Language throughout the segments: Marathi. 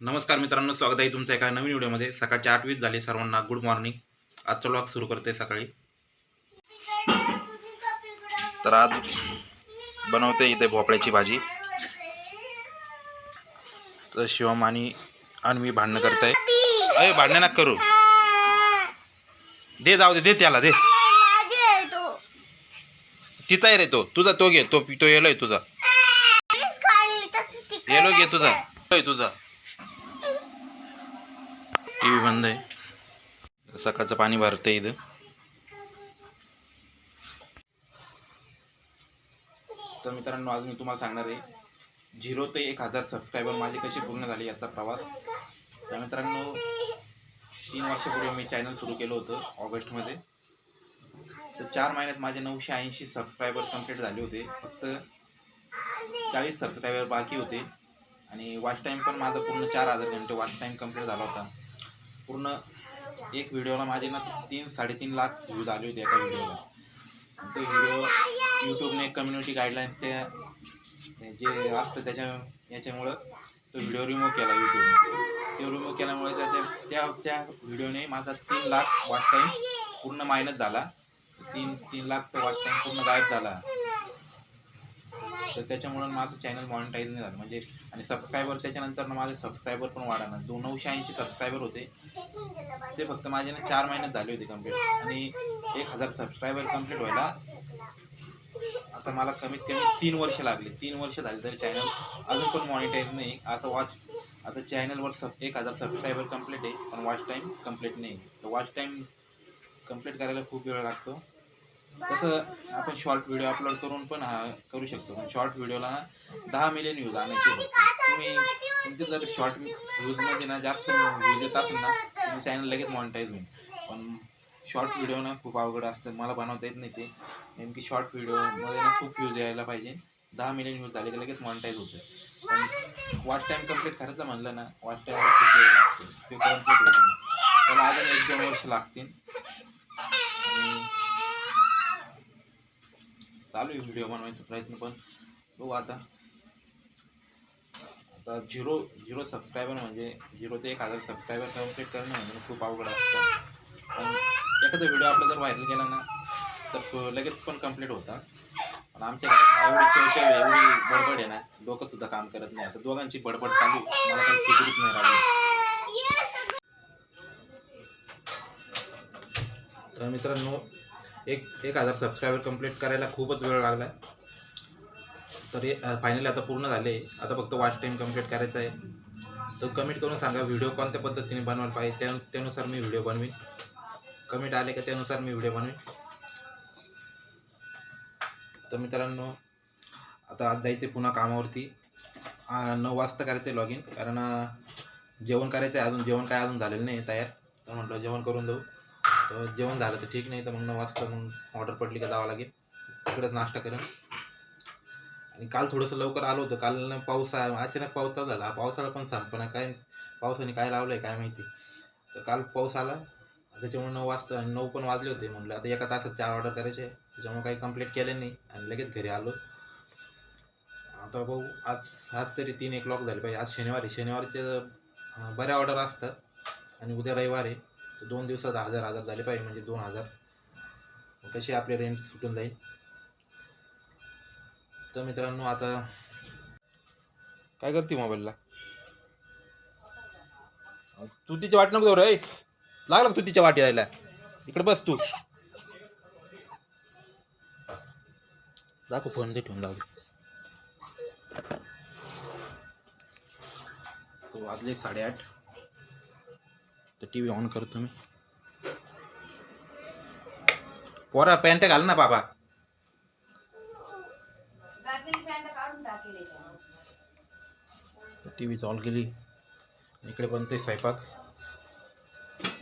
नमस्कार मित्रांनो स्वागत आहे तुमचं एका नवीन व्हिडिओमध्ये. सकाळच्या आठ वीस झाले सर्वांना गुड मॉर्निंग आजचा ब्लॉग सुरू करते सकाळी. तर आज बनवते इथे भोपळ्याची भाजी. तर शिवम आणि आणि मी भांडणं करत आहे अरे भांडणं नका करू. दे जाऊ दे दे त्याला दे. तिचा रे तो. तुझा तो घे तो तो येलोय तुझा. येलो घे तुझा. तुझा. टी व्ही बंद आहे. सकाळचं पाणी भरते इथं. तर मित्रांनो आज मी तुम्हाला सांगणार आहे झिरो ते एक हजार सबस्क्रायबर माझे कसे पूर्ण झाले याचा प्रवास. तर मित्रांनो तीन वर्षापूर्वी मी चॅनल सुरू केलं होतं ऑगस्टमध्ये. तर चार महिन्यात माझे नऊशे ऐंशी सबस्क्रायबर कंप्लीट झाले होते. फक्त चाळीस सबस्क्रायबर बाकी होते. आणि वॉच टाईम पण माझा पूर्ण चार हजार घंटे वॉच टाईम कंप्लीट झाला होता. पूर्ण एक व्हिडिओला माझे ना तीन साडेतीन लाख व्ह्यूज आले होते एका व्हिडिओला. ते व्हिडिओ यूट्यूबने कम्युनिटी गाईडलाईन्सच्या जे असतं त्याच्या याच्यामुळं तो व्हिडिओ रिमूव्ह केला यूट्यूबने तो रिमूव्ह केल्यामुळे त्याच्या त्या त्या व्हिडिओने माझा तीन लाख वॉच टाईम पूर्ण मायनस झाला. तीन तीन लाखचा वॉच टाईम पूर्ण गायब झाला. तर त्याच्यामुळं माझं चॅनल मॉनिटाईज नाही झालं. म्हणजे आणि सबस्क्रायबर त्याच्यानंतर ना माझे सबस्क्रायबर पण वाढणार दोन नऊशे ऐंशी सबस्क्रायबर होते. ते फक्त माझे ना चार महिन्यात झाले होते कंप्लीट आणि एक हजार सबस्क्रायबर कंप्लीट व्हायला. आता मला कमीत कमी तीन वर्ष लागले. तीन वर्ष झाले तरी चॅनल अजून पण मॉनिटाईज नाही. असं वॉच आता चॅनलवर सब एक हजार सबस्क्रायबर कंप्लीट आहे. पण वॉच टाईम कंप्लीट नाही. तर वॉच टाईम कंप्लीट करायला खूप वेळ लागतो. तसं आपण शॉर्ट व्हिडिओ अपलोड करून पण हा करू शकतो. पण शॉर्ट व्हिडिओला ना दहा मिलियन व्ह्यूज आणायचे तुम्ही तुमचे जर शॉर्ट व्ह्यूजमध्ये ना जास्त व्ह्यूज येत असेल ना तुम्ही चॅनल लगेच मॉनिटाईज होईल. पण शॉर्ट व्हिडिओ ना खूप अवघड असतं. मला बनवता येत नाही ते. नेमकी शॉर्ट व्हिडिओमध्ये ना खूप व्ह्यूज यायला पाहिजे. दहा मिलियन व्ह्यूज झाले की लगेच मॉनिटाईज होतं. पण वॉच टाईम कंप्लीट करायचं म्हणलं ना वॉच टाईम खूप ते कंप्लीट होतं त्याला अजून एक दोन वर्ष लागतील आणि चालू आहे व्हिडिओ बनवायचा प्रयत्न पण. बघू आता. आता झिरो झिरो सबस्क्रायबर म्हणजे झिरो ते एक हजार सबस्क्रायबर कंप्लीट करणं म्हणजे खूप अवघड असतं. पण एखादा व्हिडिओ आपला जर व्हायरल गेला ना तर तो लगेच पण कंप्लीट होता. पण आमच्या घरात एवढी बडबड आहे ना डोकं सुद्धा काम करत नाही. आता दोघांची बडबड चालू मला काही सुधरूच नाही राहिली. तर मित्रांनो एक एक हजार सबस्क्रायबर कंप्लीट करायला खूपच वेळ लागला तर हे फायनली आता पूर्ण झाले. आता फक्त वॉच टाईम कंप्लीट करायचा आहे. तर कमेंट करून सांगा व्हिडिओ कोणत्या पद्धतीने बनवायला पाहिजे? त्या त्यानुसार मी व्हिडिओ बनवीन. कमेंट आले का त्यानुसार मी व्हिडिओ बनवीन. तर मित्रांनो आता आज जायचे पुन्हा कामावरती. नऊ वाजता करायचं आहे लॉग इन कारण जेवण करायचं आहे अजून. जेवण काय अजून झालेलं नाही तयार. तर म्हटलं जेवण करून देऊ. तर जेवण झालं तर ठीक नाही तर मग नऊ वाजता मग ऑर्डर पडली का जावं लागेल. तिकडेच नाश्ता करेन. आणि काल थोडंसं लवकर आलो होतं. काल पाऊस अचानक पाऊस चालू झाला. पावसाळा पण संपना काय पावसाने काय लावलं आहे काय माहिती. तर काल पाऊस आला. त्याच्यामुळे नऊ वाजता नऊ पण वाजले होते म्हटलं आता एका तासात चार ऑर्डर करायचे त्याच्यामुळे काही कंप्लीट केले नाही. आणि लगेच घरी आलो. आता भाऊ आज आज तरी तीन एक लॉक झाले पाहिजे. आज शनिवारी शनिवारचे बऱ्या ऑर्डर असतात. आणि उद्या रविवार आहे. तर दोन दिवसात हजार हजार झाले पाहिजे म्हणजे दोन हजार. मग कशी आपली रेंट सुटून जाईल. तर मित्रांनो आता काय करते मोबाईलला तू तिची वाट नको रे लागला तू तिच्या वाटी यायला. इकडे बस तू. दाखव फोन दे ठेवून जाऊ तो वाजले साडेआठ. तर टी व्ही ऑन करतो मी पोरा पॅन्ट घाल ना बाबा. टी व्ही ऑन केली. इकडे बनते स्वयंपाक.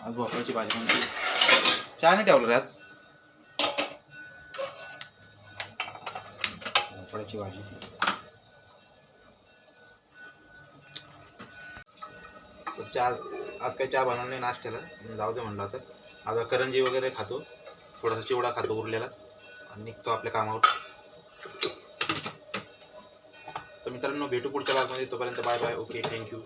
आज भोपळ्याची भाजी बनते. चहा नाही ठेवलं रे आज? भोपळ्याची भाजी. चहा आज काही चहा बनवला नाही नाश्त्याला. जाऊ दे म्हणलं आता. आता करंजी वगैरे खातो. थोडासा चिवडा खातो उरलेला. आणि निघतो आपल्या कामावर. तर मित्रांनो भेटू पुढच्या भागमध्ये. तोपर्यंत बाय बाय. Okay thank you